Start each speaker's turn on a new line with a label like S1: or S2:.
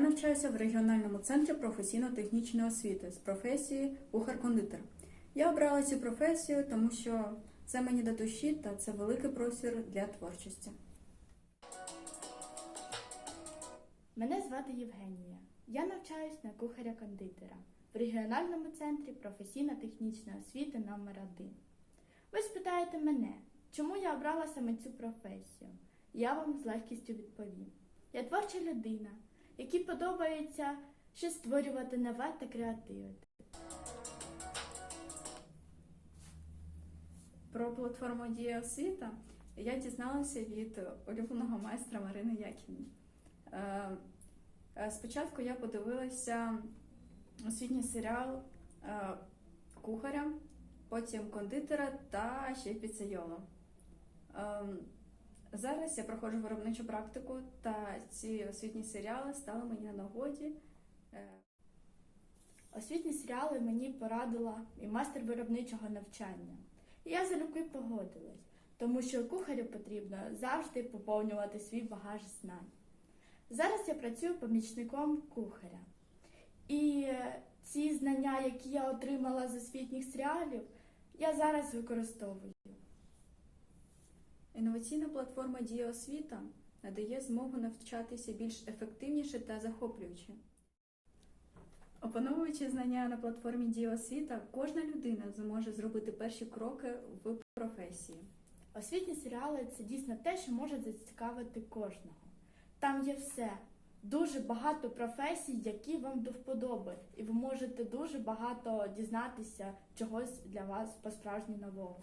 S1: навчаюся в регіональному центрі професійно-технічної освіти з професії кухар-кондитер. Я обрала цю професію, тому що це мені до душі та це великий простір для творчості.
S2: Мене звати Євгенія. Я навчаюсь на кухаря-кондитера в регіональному центрі професійно-технічної освіти номер 1 Ви спитаєте мене, чому я обрала саме цю професію? Я вам з легкістю відповім. Я творча людина, якій подобається щось створювати нове та креативити.
S1: Про платформу Дія освіта я дізналася від улюбленого майстра Марини Яківни. Е, е, Спочатку я подивилася освітній серіал е, кухаря, потім кондитера та ще піцейола. Зараз я проходжу виробничу практику, та ці освітні серіали стали мені на нагоді. Е,
S2: Освітні серіали мені порадила і майстер виробничого навчання. І я залюбки погодилась, тому що кухарю потрібно завжди поповнювати свій багаж знань. Зараз я працюю помічником кухаря. І е, ці знання, які я отримала з освітніх серіалів, я зараз використовую.
S1: Інноваційна платформа Дія освіта надає змогу навчатися більш ефективніше та захоплююче. Опановуючи знання на платформі Дія освіта, кожна людина зможе зробити перші кроки в професії.
S2: Освітні серіали це дійсно те, що може зацікавити кожного. Там є все, дуже багато професій, які вам до вподоби, і ви можете дуже багато дізнатися чогось для вас по-справжньому нового.